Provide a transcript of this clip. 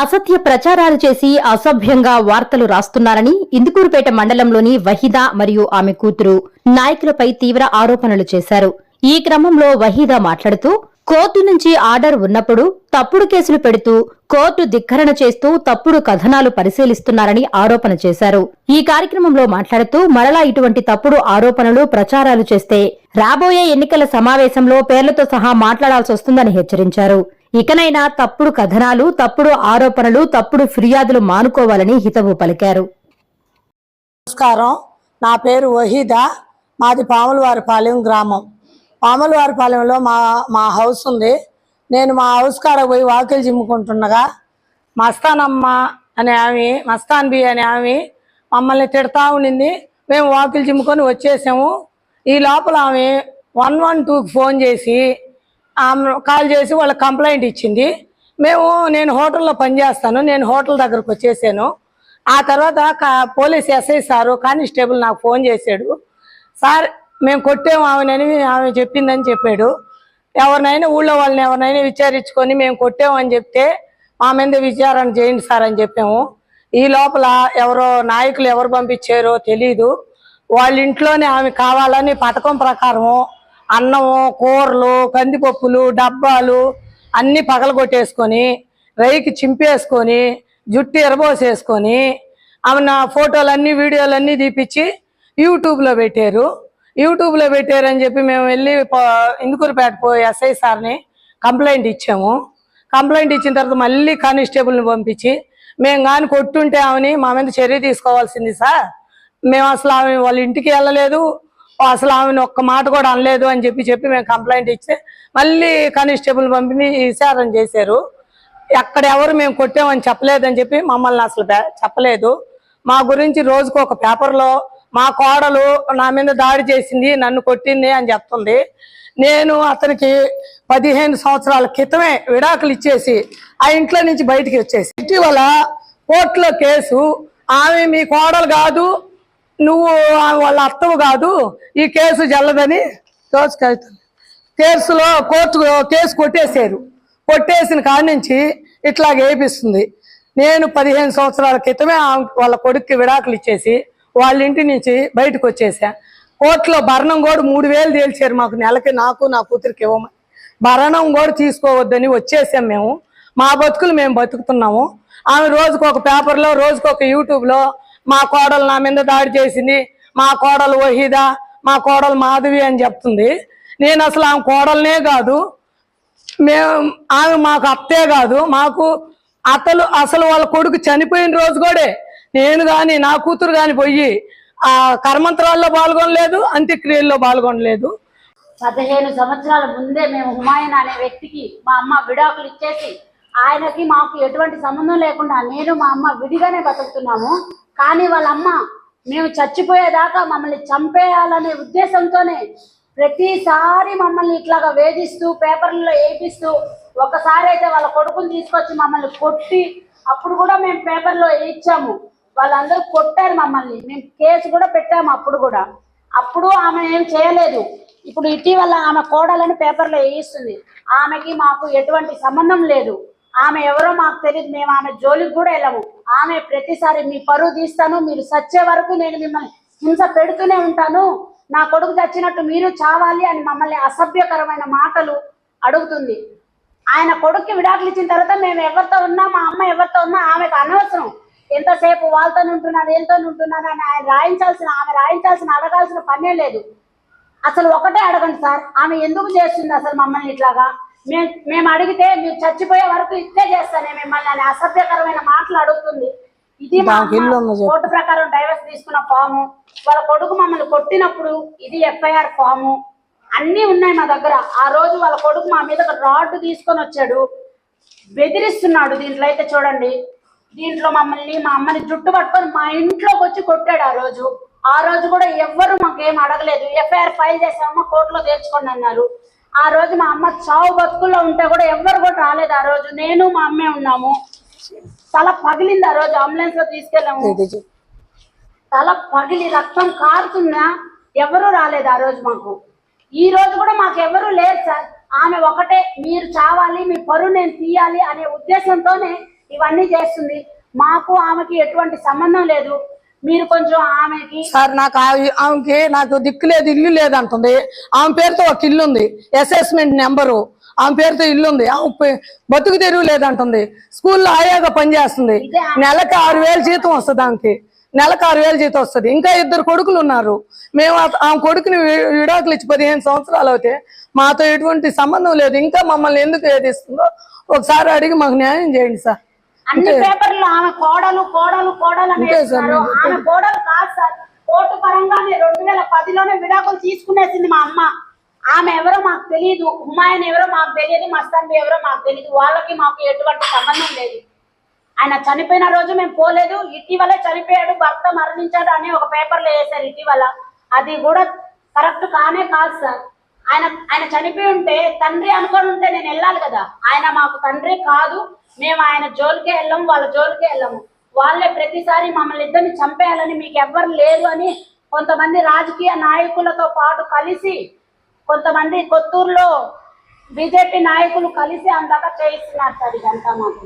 అసత్య ప్రచారాలు చేసి అసభ్యంగా వార్తలు రాస్తున్నారని ఇందుకూరుపేట మండలంలోని వహీదా మరియు ఆమె కూతురు నాయకులపై తీవ్ర ఆరోపణలు చేశారు. ఈ క్రమంలో వహీదా మాట్లాడుతూ కోర్టు నుంచి ఆర్డర్ ఉన్నప్పుడు తప్పుడు కేసులు పెడుతూ కోర్టు ధిక్కరణ చేస్తూ తప్పుడు కథనాలు పరిశీలిస్తున్నారని ఆరోపణ చేశారు. ఈ కార్యక్రమంలో మాట్లాడుతూ మరలా ఇటువంటి తప్పుడు ఆరోపణలు ప్రచారాలు చేస్తే రాబోయే ఎన్నికల సమావేశంలో పేర్లతో సహా మాట్లాడాల్సి వస్తుందని హెచ్చరించారు. ఇకనైనా తప్పుడు కథనాలు తప్పుడు ఆరోపణలు తప్పుడు ఫిర్యాదులు మానుకోవాలని హితవు పలికారు. నమస్కారం. నా పేరు వహీదా. మాది పాములవారిపాలెం గ్రామం. పాములవారిపాలెంలో మా మా హౌస్ ఉంది. నేను మా హౌస్ కాడ పోయి వాకిలు చిమ్ముకుంటుండగా మస్తానమ్మ అనే ఆమె మస్తాన్ బి అనే ఆమె మమ్మల్ని తిడతా ఉండింది. మేము వాకిలు చిమ్ముకొని వచ్చేసాము. ఈ లోపల ఆమె వన్ వన్ టూకి ఫోన్ చేసి ఆమె కాల్ చేసి వాళ్ళకి కంప్లైంట్ ఇచ్చింది. మేము నేను హోటల్లో పనిచేస్తాను నేను హోటల్ దగ్గరకు వచ్చేసాను. ఆ తర్వాత కా- పోలీస్ ఎస్ఐ సారు కానిస్టేబుల్ నాకు ఫోన్ చేశాడు. సార్ మేము కొట్టాము ఆమెనని ఆమె చెప్పిందని చెప్పాడు. ఎవరినైనా ఊళ్ళో వాళ్ళని ఎవరినైనా విచారించుకొని మేము కొట్టామని చెప్తే మా మీద విచారణ చేయండి సార్ అని చెప్పాము. ఈ లోపల ఎవరో నాయకులు ఎవరు పంపించారో తెలీదు. వాళ్ళ ఇంట్లోనే ఆమె కావాలని పథకం ప్రకారము అన్నము కూరలు కందిపప్పులు డబ్బాలు అన్ని పగలగొట్టేసుకొని రైకి చింపేసుకొని జుట్టు ఎరబోసేసుకొని ఆమె నా ఫోటోలన్నీ వీడియోలన్నీ తీపిచ్చి యూట్యూబ్లో పెట్టారు. యూట్యూబ్లో పెట్టారని చెప్పి మేము వెళ్ళి ఇందుకూరుపేట పోయి ఎస్ఐ సార్ని కంప్లైంట్ ఇచ్చాము. కంప్లైంట్ ఇచ్చిన తర్వాత మళ్ళీ కానిస్టేబుల్ని పంపించి మేము కానీ కొట్టుంటే ఆమెని మా మీద చర్య తీసుకోవాల్సింది సార్. మేము అసలు ఆమె వాళ్ళ ఇంటికి వెళ్ళలేదు. అసలు ఆమెను ఒక్క మాట కూడా అనలేదు అని చెప్పి చెప్పి మేము కంప్లైంట్ ఇస్తే మళ్ళీ కానిస్టేబుల్ పంపి విచారణ చేశారు. ఎక్కడ ఎవరు మేము కొట్టామని చెప్పలేదని చెప్పి మమ్మల్ని అసలు చెప్పలేదు. మా గురించి రోజుకు ఒక పేపర్లో మా కోడలు నా మీద దాడి చేసింది నన్ను కొట్టింది అని చెప్తుంది. నేను అతనికి పదిహేను సంవత్సరాల క్రితమే విడాకులు ఇచ్చేసి ఆ ఇంట్లో నుంచి బయటికి వచ్చేసి ఇటీవల కోర్టులో కేసు ఆమె మీ కోడలు కాదు నువ్వు ఆమె వాళ్ళ అత్తవు కాదు ఈ కేసు జల్లదని దోచుకెళ్తుంది. కేసులో కోర్టు కేసు కొట్టేశారు. కొట్టేసిన కాడి నుంచి ఇట్లా వేపిస్తుంది నేను పదిహేను సంవత్సరాల క్రితమే ఆమె- వాళ్ళ కొడుక్కి విడాకులు ఇచ్చేసి వాళ్ళ ఇంటి నుంచి బయటకు వచ్చేసా. కోర్టులో భరణం కూడా మూడు వేలు తేల్చారు మాకు నెలకి నాకు నా కూతురికి ఇవ్వమని. భరణం కూడా తీసుకోవద్దని వచ్చేసాం మేము. మా బతుకులు మేము బతుకుతున్నాము. ఆమె రోజుకు ఒక పేపర్లో రోజుకు ఒక యూట్యూబ్లో మా కోడలు నా మీద దాడి చేసింది. మా కోడలు వహీదా మా కోడలు మాధవి అని చెప్తుంది. నేను అసలు ఆమె కోడలనే కాదు. మేము ఆమె మాకు అత్తే కాదు. మాకు అతలు అసలు వాళ్ళ కొడుకు చనిపోయిన రోజు కూడా నేను కానీ నా కూతురు కానీ పోయి ఆ కర్మంతరాల్లో పాల్గొనలేదు అంత్యక్రియల్లో పాల్గొనలేదు. పదిహేను సంవత్సరాల ముందే మేము హుమాయూన్ అనే వ్యక్తికి మా అమ్మ విడాకులు ఇచ్చేసి ఆయనకి మాకు ఎటువంటి సంబంధం లేకుండా నేను మా అమ్మ విడిగానే బతుకుతున్నాము. కానీ వాళ్ళ అమ్మ మేము చచ్చిపోయేదాకా మమ్మల్ని చంపేయాలనే ఉద్దేశంతోనే ప్రతిసారి మమ్మల్ని ఇట్లాగా వేధిస్తూ పేపర్లలో వేయిస్తూ ఒకసారి అయితే వాళ్ళ కొడుకుని తీసుకొచ్చి మమ్మల్ని కొట్టి అప్పుడు కూడా మేము పేపర్లో వేయించాము వాళ్ళందరూ కొట్టారు మమ్మల్ని. మేము కేసు కూడా పెట్టాము అప్పుడు కూడా. అప్పుడు ఆమె ఏం చేయలేదు. ఇప్పుడు ఇటీవల ఆమె కోడలని పేపర్లో వేయిస్తుంది ఆమెకి మాకు ఎటువంటి సంబంధం లేదు. ఆమె ఎవరో మాకు తెలియదు మేము ఆమె జోలికి కూడా వెళ్ళము. ఆమె ప్రతిసారి మీ పరువు తీస్తాను మీరు సచ్చే వరకు నేను మిమ్మల్ని హింస పెడుతూనే ఉంటాను. నా కొడుకు చచ్చినట్టు మీరు చావాలి అని మమ్మల్ని అసభ్యకరమైన మాటలు అడుగుతుంది. ఆయన కొడుక్కి విడాకులు ఇచ్చిన తర్వాత మేము ఎవరితో ఉన్నా మా అమ్మ ఎవరితో ఉన్నా ఆమెకు అనవసరం. ఎంతసేపు వాళ్ళతో ఉంటున్నారు ఎంతో ఉంటున్నారు అని ఆయన రాయించాల్సిన ఆమె రాయించాల్సిన అడగాల్సిన పనే లేదు. అసలు ఒకటే అడగండి సార్ ఆమె ఎందుకు చేస్తుంది అసలు మమ్మల్ని ఇట్లాగా? మేము మేము అడిగితే మీరు చచ్చిపోయే వరకు ఇట్లే చేస్తానే మిమ్మల్ని అని అసభ్యకరమైన మాటలు అడుగుతుంది. ఇది. కోర్టు ప్రకారం డైవర్స్ తీసుకున్న ఫాము. వాళ్ళ కొడుకు మమ్మల్ని కొట్టినప్పుడు ఇది ఎఫ్ఐఆర్ ఫాము. అన్నీ ఉన్నాయి మా దగ్గర. ఆ రోజు వాళ్ళ కొడుకు మా మీద రాడ్ తీసుకొని వచ్చాడు. బెదిరిస్తున్నాడు దీంట్లో అయితే చూడండి. దీంట్లో మమ్మల్ని మా అమ్మని జుట్టు పట్టుకొని మా ఇంట్లోకి వచ్చి కొట్టాడు ఆ రోజు. ఆ రోజు కూడా ఎవ్వరు మాకేం అడగలేదు. ఎఫ్ఐఆర్ ఫైల్ చేసామో కోర్టులో తెచ్చుకోండి అన్నారు. ఆ రోజు మా అమ్మ చావు బతుకుల్లో ఉంటే కూడా ఎవ్వరు కూడా రాలేదు ఆ రోజు. నేను మా అమ్మే ఉన్నాము. తల పగిలింది ఆ రోజు అంబులెన్స్లో తీసుకెళ్ళాము. తల పగిలి రక్తం కారుతున్నా ఎవరు రాలేదు ఆ రోజు మాకు. ఈ రోజు కూడా మాకు ఎవరు లేరు సార్. ఆమె ఒకటే మీరు చావాలి మీ పరువు నేను తీయాలి అనే ఉద్దేశంతోనే ఇవన్నీ చేస్తుంది. మాకు ఆమెకి ఎటువంటి సంబంధం లేదు. మీరు కొంచెం ఆమెకి సార్ నాకు ఆమెకి నాకు దిక్కు లేదు ఇల్లు లేదు అంటుంది. ఆమె పేరుతో ఒక ఇల్లు ఉంది అసెస్మెంట్ నెంబరు ఆమె పేరుతో ఇల్లు ఉంది. ఆమె బతుకు తెరువు లేదంటుంది స్కూల్లో ఆయాగా పనిచేస్తుంది నెలకు ఆరు వేలు జీతం వస్తుంది ఆమెకి. నెలకు ఆరు వేలు జీతం వస్తుంది. ఇంకా ఇద్దరు కొడుకులు ఉన్నారు. మేము ఆ- ఆమె కొడుకుని విడాకులు ఇచ్చి పదిహేను సంవత్సరాలు అవుతే మాతో ఎటువంటి సంబంధం లేదు. ఇంకా మమ్మల్ని ఎందుకు వేధిస్తుందో ఒకసారి అడిగి మాకు న్యాయం చేయండి సార్. అన్ని పేపర్లు ఆమె కోడలు కోడలు కోడలు అని ఆమె కోడలు కాదు సార్. కోర్టు పరంగానే రెండు వేల పదిలోనే విడాకులు తీసుకునేసింది మా అమ్మ. ఆమె ఎవరో మాకు తెలియదు హుమాయన్ ఎవరో మాకు తెలియదు మస్తాన్బి ఎవరో మాకు తెలియదు వాళ్ళకి మాకు ఎటువంటి సంబంధం లేదు. ఆయన చనిపోయిన రోజు మేము పోలేదు. ఇటీవలే చనిపోయాడు భర్త మరణించాడు అని ఒక పేపర్లో వేశారు ఇటీవల. అది కూడా కరెక్ట్ కానే కాదు సార్. ఆయన ఆయన చనిపోయి ఉంటే తండ్రి అనుకొని ఉంటే నేను వెళ్ళాలి కదా. ఆయన మాకు తండ్రి కాదు. మేము ఆయన జోలికే వెళ్ళాము వాళ్ళ జోలికే వెళ్ళాము. వాళ్ళే ప్రతిసారి మమ్మల్ని ఇద్దరిని చంపేయాలని మీకు ఎవ్వరు లేదు అని కొంతమంది రాజకీయ నాయకులతో పాటు కలిసి కొంతమంది కొత్తూరులో బీజేపీ నాయకులు కలిసి అందాక చేయిస్తున్నారు సార్ ఇదంతా మాకు.